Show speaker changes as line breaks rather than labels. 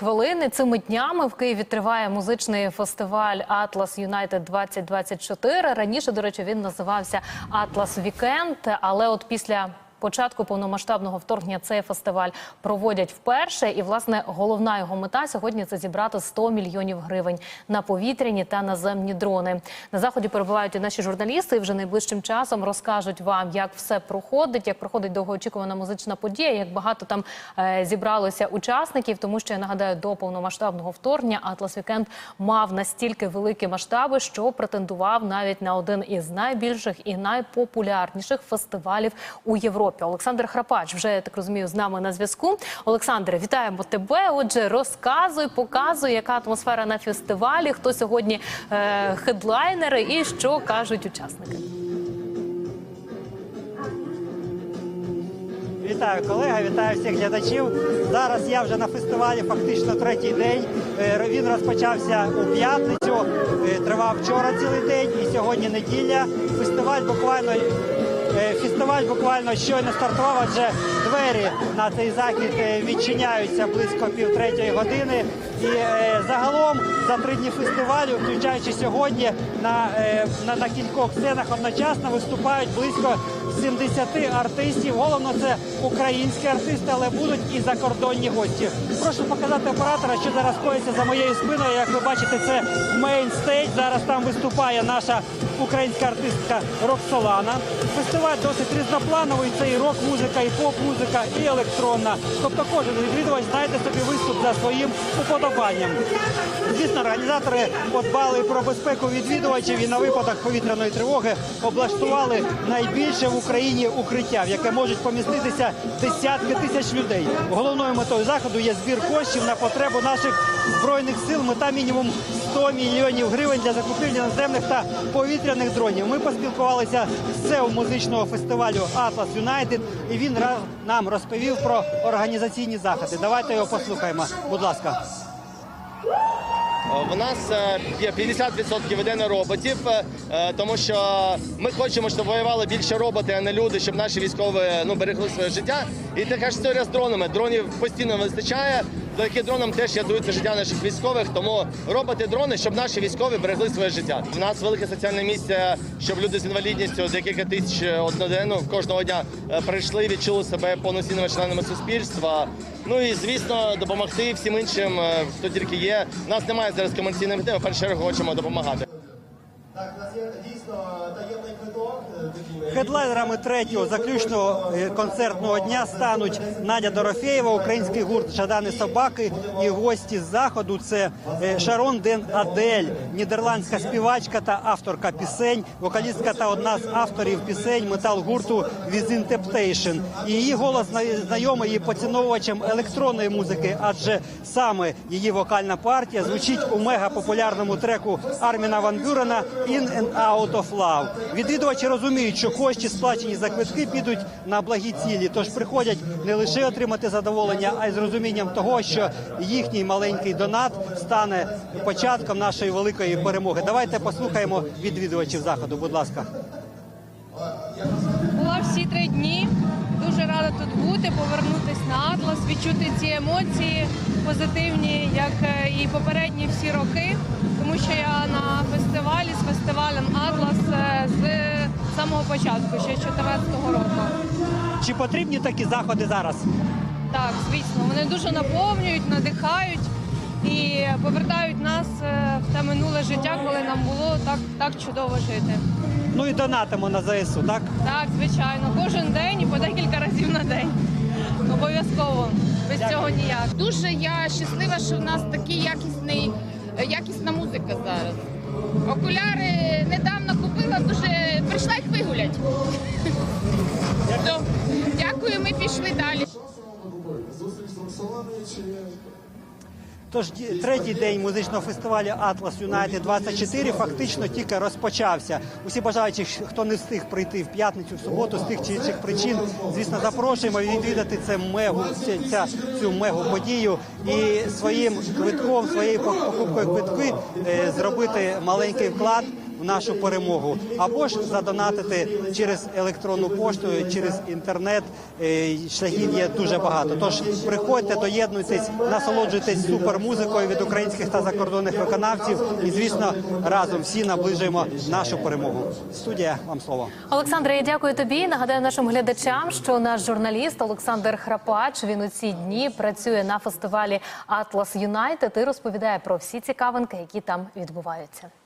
хвилини. Цими днями в Києві триває музичний фестиваль Атлас Юнайтед 2024. Раніше, до речі, він називався Атлас Вікенд. Але от після початку повномасштабного вторгнення цей фестиваль проводять вперше. І власне головна його мета сьогодні це зібрати 100 мільйонів гривень на повітряні та наземні дрони. На заході перебувають і наші журналісти. І вже найближчим часом розкажуть вам, як все проходить, як проходить довгоочікувана музична подія, як багато там е, зібралося учасників. Тому що я нагадаю, до повномасштабного вторгнення Атлас Вікенд мав настільки великі масштаби, що претендував навіть на один із найбільших і найпопулярніших фестивалів у Європі. Олександр Храпач вже я так розумію з нами на зв'язку. Олександре, вітаємо тебе. Отже, розказуй, показуй, яка атмосфера на фестивалі, хто сьогодні е, хедлайнери і що кажуть учасники.
Вітаю колега, вітаю всіх глядачів. Зараз я вже на фестивалі, фактично третій день. Е, Він розпочався у п'ятницю, е, тривав вчора цілий день і сьогодні неділя. Фестиваль буквально фестиваль буквально щойно стартував, адже двері на цей захід е, відчиняються близько півтретьої години. І е, загалом за три дні фестивалю, включаючи сьогодні, на, е, на, на кількох сценах одночасно виступають близько 70 артистів. Головно це українські артисти, але будуть і закордонні гості. Прошу показати оператора, що зараз коїться за моєю спиною. Як ви бачите, це мейнстейдж. Зараз там виступає наша українська артистка Роксолана. Фестиваль досить різноплановий. Це і рок-музика, і поп-музика, і електронна. Тобто кожен відвідувач знайде собі виступ за своїм уподобанням. Звісно, організатори подбали про безпеку відвідувачів і на випадок повітряної тривоги облаштували найбільше в Україні укриття, в яке можуть поміститися десятки тисяч людей. Головною метою заходу є збір коштів на потребу наших збройних сил. Мета мінімум 100 мільйонів гривень для закупівлі наземних та повітряних дронів. Ми поспілкувалися з СЕО музичного фестивалю Атлас Юнайтед, і він нам розповів про організаційні заходи. Давайте його послухаємо. Будь ласка.
В нас е, є 50% на роботів, е, е, тому що ми хочемо, щоб воювали більше роботи, а не люди, щоб наші військові ну, берегли своє життя. І така ж історія з дронами. Дронів постійно вистачає. Завдяки дронам теж рятується життя наших військових. Тому роботи, дрони, щоб наші військові берегли своє життя. У нас велике соціальне місце, щоб люди з інвалідністю декілька тисяч одноденно кожного дня е, прийшли, відчули себе повноцінними членами суспільства. Ну і звісно, допомогти всім іншим, е, хто тільки є. У нас немає зараз комерційних в першу чергу хочемо допомагати.
Так, у нас є дійсно таємний квиток. е,
Хедлайнерами третього заключного е, концертного дня стануть Надя Дорофєєва, український гурт Жадани Собаки і гості з заходу. Це е, Шарон Ден Адель, нідерландська співачка та авторка пісень, вокалістка та одна з авторів пісень метал-гурту Within Temptation. Її голос зна- знайомий її поціновувачам електронної музики, адже саме її вокальна партія звучить у мегапопулярному треку Арміна Ван Бюрена «In and Out of Love». Відвідувачі розуміють, що кошти, сплачені за квитки, підуть на благі цілі. Тож приходять не лише отримати задоволення, а й з розумінням того, що їхній маленький донат стане початком нашої великої перемоги. Давайте послухаємо відвідувачів заходу. Будь ласка.
Була всі три дні. Дуже рада тут бути, повернутися на Атлас, відчути ці емоції позитивні, як е, і попередні всі роки. Тому що я на фестивалі з фестивалем початку, ще з 2014 року.
Чи потрібні такі заходи зараз?
Так, звісно, вони дуже наповнюють, надихають і повертають нас е, в те минуле життя, коли нам було так, так чудово жити.
Ну і донатимо на ЗСУ, так?
Так, звичайно, кожен день і по декілька разів на день. Обов'язково. Без цього ніяк.
Дуже я щаслива, що в нас такий якісний, якісна музика зараз. Окуляри недавно То, Дякую, ми пішли далі.
Тож третій день музичного фестивалю Атлас Юнайтед 24 фактично тільки розпочався. Усі бажаючі, хто не встиг прийти в п'ятницю, в суботу з тих чи інших причин, звісно, запрошуємо відвідати це мегу, ця, цю мегу подію і своїм квитком, своєю покупкою квитки е, зробити маленький вклад в нашу перемогу, або ж задонатити через електронну пошту, через інтернет. Е, Шляхів є дуже багато. Тож приходьте, доєднуйтесь, насолоджуйтесь супермузикою від українських та закордонних виконавців. І звісно, разом всі наближуємо нашу перемогу. Студія вам слово.
Олександре, я дякую тобі. Нагадаю нашим глядачам, що наш журналіст Олександр Храпач він у ці дні працює на фестивалі Атлас Юнайтед і розповідає про всі цікавинки, які там відбуваються.